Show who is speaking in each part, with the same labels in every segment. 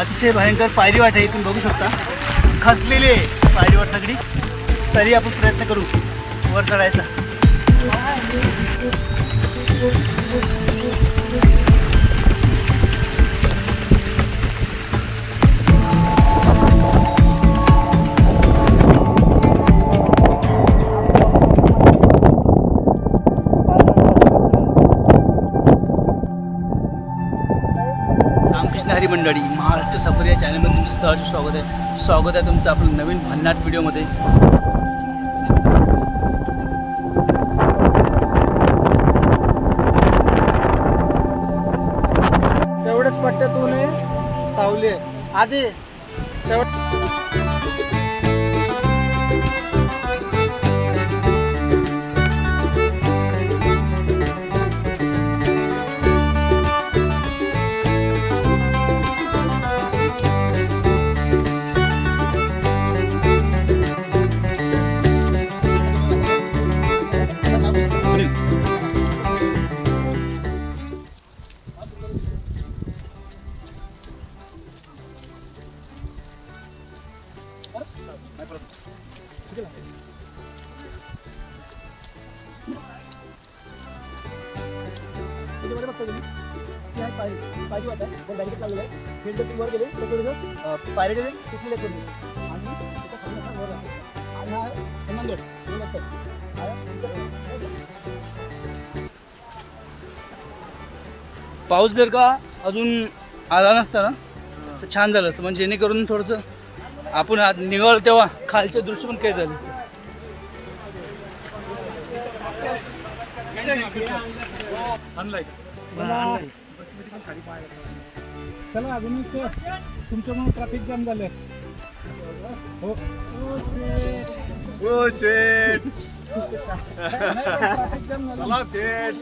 Speaker 1: अतिशय भयंकर पायरी वाट आहे इथून बघू शकता. खसलेली आहे पायरी वाट सगळी. तरी आपण प्रयत्न करू वर चढायचा. मंडळी महाराष्ट्र सफर या चॅनलमध्ये तुमचं सहर्ष स्वागत आहे. स्वागत आहे तुमचं आपलं नवीन भन्नाट व्हिडिओमध्ये.
Speaker 2: तेवढेच पट्ट्यातून सावली आहे.
Speaker 1: तिथले आणि खाली असा वर आहे. आणि हा पाऊस जर का अजून आला नसता ना तर छान झालं असतं. म्हणजे जेणेकरून थोडंसं आपण आज निघाल तेव्हा खालचे दृश्य पण काही झालं
Speaker 2: चला अजूनच तुमच्यामुळे ट्रॅफिक जाम झालंय हो
Speaker 3: Oh shit!
Speaker 2: ट्रॅफिक जाम झालं
Speaker 3: Love it!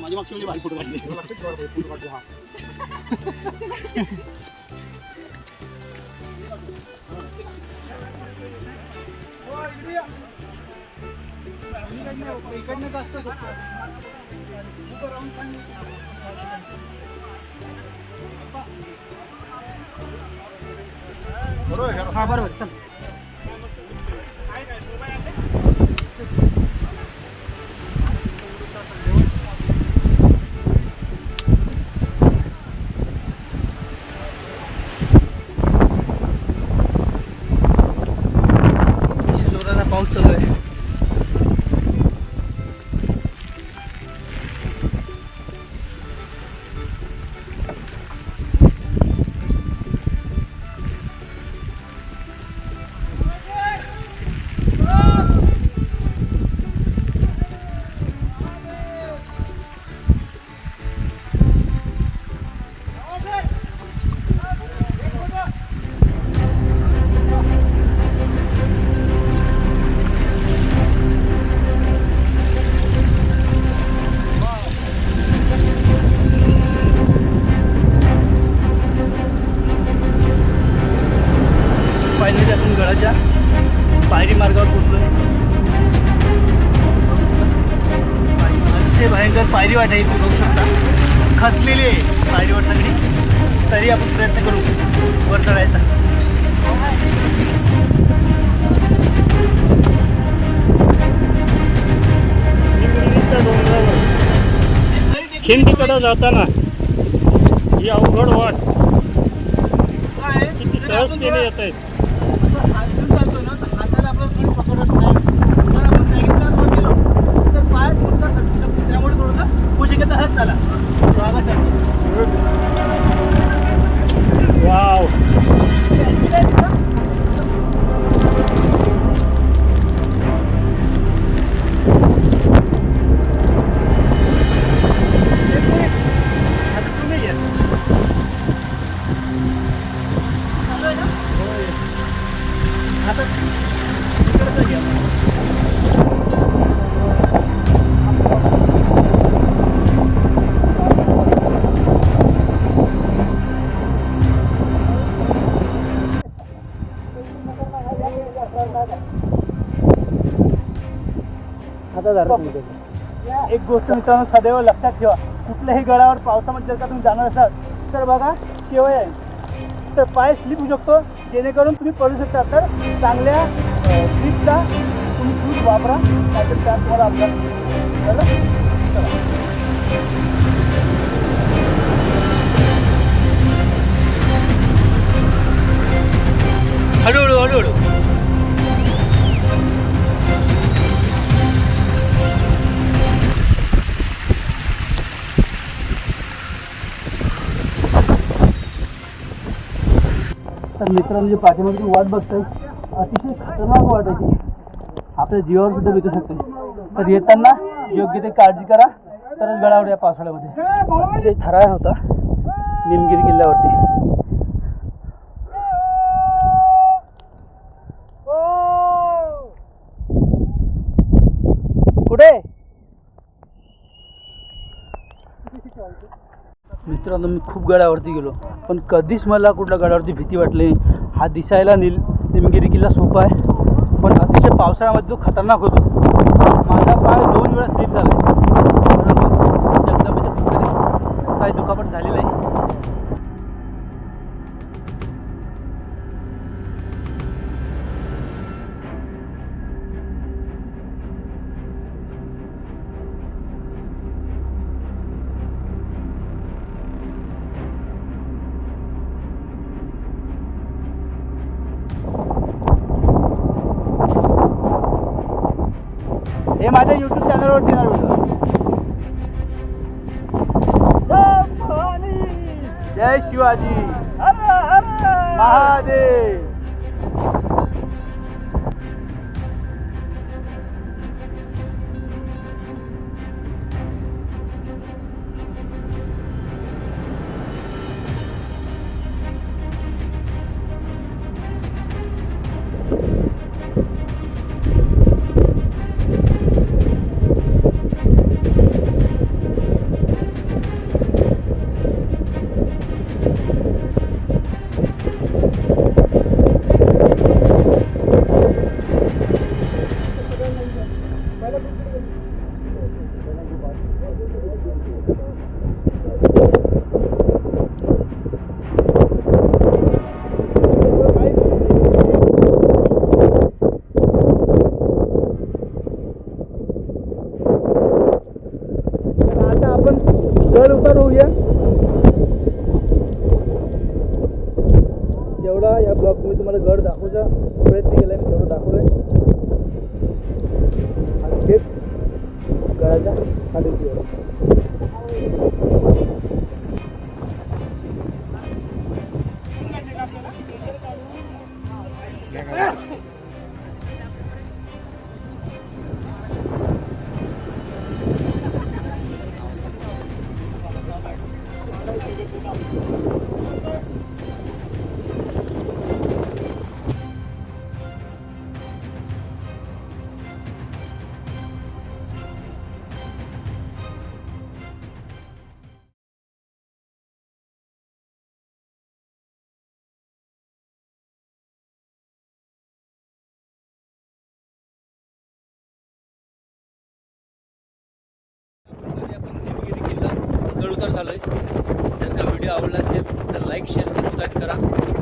Speaker 1: माझी मागची भाई फोटो काढली
Speaker 2: इकडनं जास्त हा बरोबर चल.
Speaker 1: फायनली आपण गडाच्या पायरी मार्गावर पोहोचलो अतिशय भयंकर पायरी वाट आहे तुम्ही बघू शकता. खचलेली आहे पायरी वाट सगळी. तरी आपण प्रयत्न करू वर चढायचा.
Speaker 2: खिंडीकडे जाताना ही अवघड वाट किती सहजतेने येत आहेत.
Speaker 1: झालं एक गोष्ट मित्रांनो सदैव लक्षात ठेवा. कुठल्याही गडावर पावसामध्ये जर का तुम्ही जाणार असाल तर बघा केवळ आहे. तर पाय स्लिप होऊ शकतो. जेणेकरून तुम्ही पडू शकता. तर चांगल्या स्लिपचा तुम्ही शूज वापरा. नाहीतर त्यात तुम्हाला अपघात? चला. हळूहळू हळूहळू. तर मित्रांनो जे पाठीमागे वाट बघतात अतिशय खतरनाक वाट आहे ती. आपल्या जीवावर सुद्धा भेटू शकते. तर येताना योग्य ते काळजी करा. तरच गडावर या पावसाळ्यामध्ये. अतिशय थरार होता निमगिरी किल्ल्यावरती. कुठे? मित्रांनो मी खूप गडावरती गेलो. पण कधीच मला कुठल्या गडावरती भीती वाटली हा दिसायला निल निमगिरी किल्ला सोपा आहे. पण अतिशय पावसाळ्यामध्ये तो खतरनाक होतो. माझा पाय दोन वेळा स्लिप झाला परंतु जगदंबेच्या काही दुखापट झाली आहे हे माझ्या युट्यूब चॅनलवरती येणार व्हिडिओ जय शिवाजी. महादेव. गड उतार होऊया जेवढा या ब्लॉकमध्ये तुम्हाला गड दाखवचा प्रयत्न केला मी तेवढं दाखवलं किल्ला गड उतार झालोय. जर का व्हिडिओ आवडला असेल तर लाईक शेअर सबस्क्राईब करा.